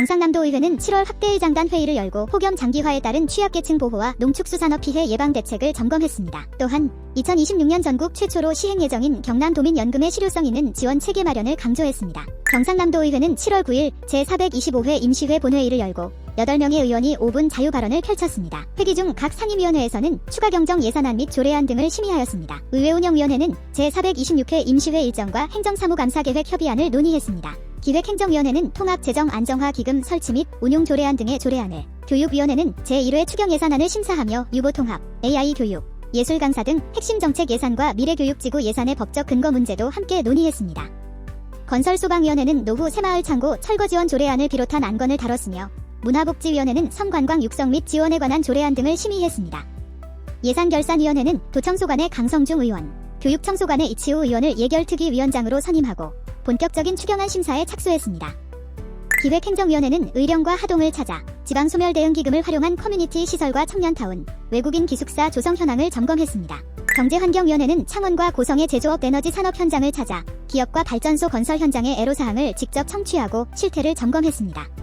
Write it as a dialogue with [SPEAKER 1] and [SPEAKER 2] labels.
[SPEAKER 1] 경상남도 의회는 7월 확대의장단 회의를 열고 폭염 장기화에 따른 취약계층 보호와 농축수산업 피해 예방 대책을 점검했습니다. 또한 2026년 전국 최초로 시행 예정인 경남도민연금의 실효성 있는 지원 체계 마련을 강조했습니다. 경상남도 의회는 7월 9일 제425회 임시회 본회의를 열고 8명의 의원이 5분 자유 발언을 펼쳤습니다. 회기 중 각 상임위원회에서는 추가 경정 예산안 및 조례안 등을 심의하였습니다. 의회운영위원회는 제426회 임시회 일정과 행정사무감사계획 협의안을 논의했습니다. 기획행정위원회는 통합재정안정화기금 설치 및 운용 조례안 등의 조례안을, 교육위원회는 제1회 추경 예산안을 심사하며 유보통합, AI 교육, 예술 강사 등 핵심 정책 예산과 미래교육지구 예산의 법적 근거 문제도 함께 논의했습니다. 건설소방위원회는 노후 새마을 창고 철거 지원 조례안을 비롯한 안건을 다뤘으며 문화복지위원회는 섬관광 육성 및 지원에 관한 조례안 등을 심의했습니다. 예산결산위원회는 도청소관의 강성중 의원, 교육청소관의 이치우 의원을 예결특위 위원장으로 선임하고 본격적인 추경안 심사에 착수했습니다. 기획행정위원회는 의령과 하동을 찾아 지방소멸대응기금을 활용한 커뮤니티 시설과 청년타운, 외국인 기숙사 조성 현황을 점검했습니다. 경제환경위원회는 창원과 고성의 제조업 에너지 산업 현장을 찾아 기업과 발전소 건설 현장의 애로사항을 직접 청취하고 실태를 점검했습니다.